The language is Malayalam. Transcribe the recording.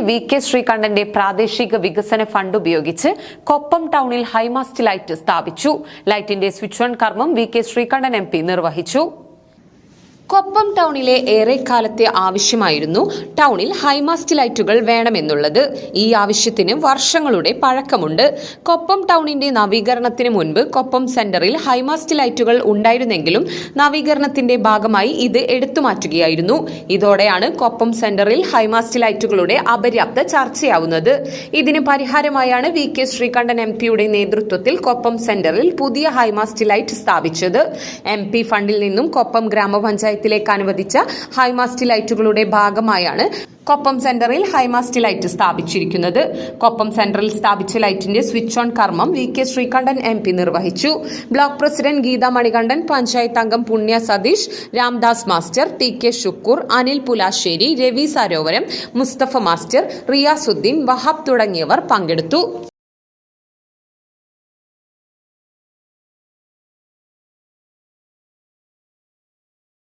വി കെ ശ്രീകണ്ഠന്റെ പ്രാദേശിക വികസന ഫണ്ട് ഉപയോഗിച്ച് കൊപ്പം ടൗണിൽ ഹൈമാസ്റ്റ് ലൈറ്റ് സ്ഥാപിച്ചു. ലൈറ്റിന്റെ സ്വിച്ച് ഓൺ കർമ്മം വി കെ ശ്രീകണ്ഠൻ എം നിർവഹിച്ചു. കൊപ്പം ടൗണിലെ ഏറെക്കാലത്തെ ആവശ്യമായിരുന്നു. ടൗണിൽ ഹൈമാസ്റ്റ് ലൈറ്റുകൾ വേണമെന്നുള്ളത്. ഈ ആവശ്യത്തിന് വർഷങ്ങളുടെ പഴക്കമുണ്ട്. കൊപ്പം ടൗണിന്റെ നവീകരണത്തിന് മുൻപ് കൊപ്പം സെന്ററിൽ ഹൈമാസ്റ്റ് ലൈറ്റുകൾ ഉണ്ടായിരുന്നെങ്കിലും നവീകരണത്തിന്റെ ഭാഗമായി ഇത് എടുത്തുമാറ്റുകയായിരുന്നു ഇതോടെയാണ് കൊപ്പം സെന്ററിൽ ഹൈമാസ്റ്റ് ലൈറ്റുകളുടെ അപര്യാപ്ത ചർച്ചയാവുന്നത്. ഇതിന് പരിഹാരമായാണ് വി കെ ശ്രീകണ്ഠൻ എം പിയുടെ നേതൃത്വത്തിൽ കൊപ്പം സെന്ററിൽ പുതിയ ഹൈമാസ്റ്റ് ലൈറ്റ് സ്ഥാപിച്ചത്. എം ഫണ്ടിൽ നിന്നും കൊപ്പം ഗ്രാമപഞ്ചായത്തിലേക്ക് അനുവദിച്ച ഹൈമാസ്റ്റ് ലൈറ്റുകളുടെ ഭാഗമായാണ് കൊപ്പം സെന്ററിൽ ഹൈമാസ്റ്റ് ലൈറ്റ് സ്ഥാപിച്ചിരിക്കുന്നത്. കൊപ്പം സെന്ററിൽ സ്ഥാപിച്ച ലൈറ്റിന്റെ സ്വിച്ച് ഓൺ കർമ്മം V K Sreekantan M P നിർവഹിച്ചു. ബ്ലോക്ക് പ്രസിഡന്റ് ഗീത മണികണ്ഠൻ പഞ്ചായത്ത് അംഗം Punya Satheesh Ramdas master T K Shukkur Anil Pulasseri Ravi Sarovaram Musthafa master Riyasudheen Wahab തുടങ്ങിയവർ പങ്കെടുത്തു.